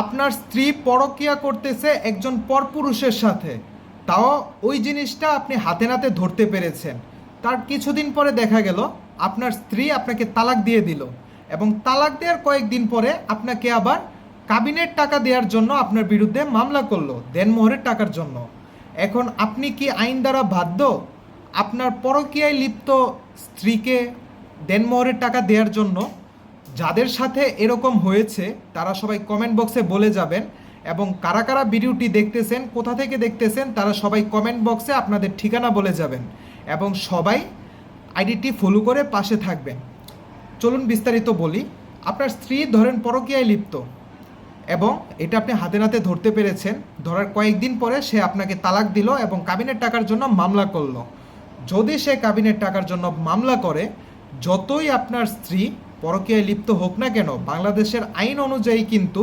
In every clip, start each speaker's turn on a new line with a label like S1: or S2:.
S1: আপনার স্ত্রী পরকিয়া করতেছে একজন পরপুরুষের সাথে। তাও ওই জিনিসটা আপনি হাতে নাতে ধরতে পেরেছেন। তার কিছুদিন পরে দেখা গেল, আপনার স্ত্রী আপনাকে তালাক দিয়ে দিল এবং তালাক দেওয়ার কয়েকদিন পরে আপনাকে আবার কাবিনের টাকা দেওয়ার জন্য আপনার বিরুদ্ধে মামলা করল দেনমোহরের টাকার জন্য। এখন আপনি কি আইন দ্বারা বাধ্য আপনার পরকীয়ায় লিপ্ত স্ত্রীকে দেনমোহরের টাকা দেওয়ার জন্য যাদের সাথে এরকম হয়েছে, তারা সবাই কমেন্ট বক্সে বলে যাবেন এবং কারা কারা ভিডিওটি দেখতেছেন, কোথা থেকে দেখতেছেন, তারা সবাই কমেন্ট বক্সে আপনাদের ঠিকানা বলে যাবেন এবং সবাই আইডিটি ফলো করে পাশে থাকবেন। চলুন বিস্তারিত বলি। আপনার স্ত্রী ধরেন পরকীয়ায় লিপ্ত এবং এটা আপনি হাতে নাতে ধরতে পেরেছেন। ধরার কয়েকদিন পরে সে আপনাকে তালাক দিল এবং কাবিনের টাকার জন্য মামলা করল। যদি সে কাবিনের টাকার জন্য মামলা করে, যতই আপনার স্ত্রী পরকীয়ায় লিপ্ত হোক না কেন, বাংলাদেশের আইন অনুযায়ী কিন্তু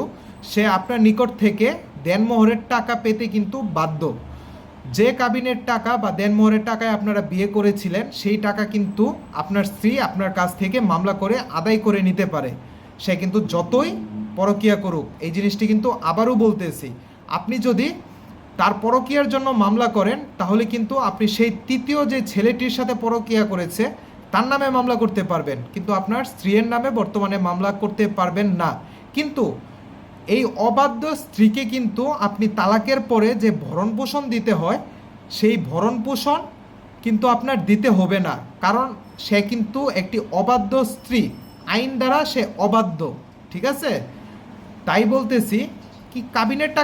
S1: সে আপনার নিকট থেকে দেনমোহরের টাকা পেতে কিন্তু বাধ্য। যে কাবিনের টাকা বা দেনমোহরের টাকায় আপনারা বিয়ে করেছিলেন, সেই টাকা কিন্তু আপনার স্ত্রী আপনার কাছ থেকে মামলা করে আদায় করে নিতে পারে। সে কিন্তু যতই পরকিয়া করুক, এই জিনিসটি কিন্তু আবারও বলতেছি, আপনি যদি তার পরকিয়ার জন্য মামলা করেন, তাহলে কিন্তু আপনি সেই তৃতীয় যে ছেলেটির সাথে পরকিয়া করেছে তার নামে মামলা করতে পারবেন, কিন্তু আপনার স্ত্রীর নামে বর্তমানে মামলা করতে পারবেন না। কিন্তু এই অবাধ্য স্ত্রীকে কিন্তু আপনি তালাকের পরে যে ভরণ পোষণ দিতে হয়, সেই ভরণ পোষণ কিন্তু আপনার দিতে হবে না। কারণ সে কিন্তু একটি অবাধ্য স্ত্রী, আইন দ্বারা সে অবাধ্য, ঠিক আছে? তাই বলতেছি কি কাবিনেট টাকা